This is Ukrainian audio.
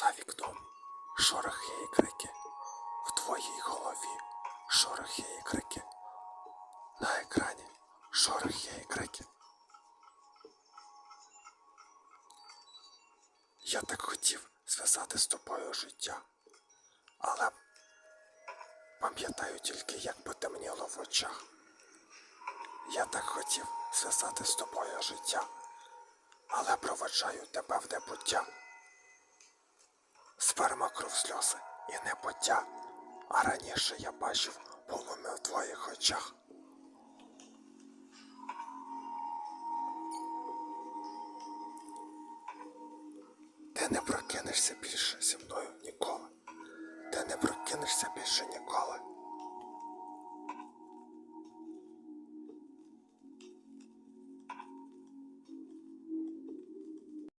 За вікном шорохи і крики. В твоїй голові шорохи і крики. На екрані шорохи і крики. Я так хотів зв'язати з тобою життя, але пам'ятаю тільки, як потемніло в очах. Я так хотів зв'язати з тобою життя, але проведжаю тебе в небуття. Сперма кров сльози і непоття, а раніше я бачив полум'я в твоїх очах. Ти не прокинешся більше зі мною ніколи. Ти не прокинешся більше ніколи.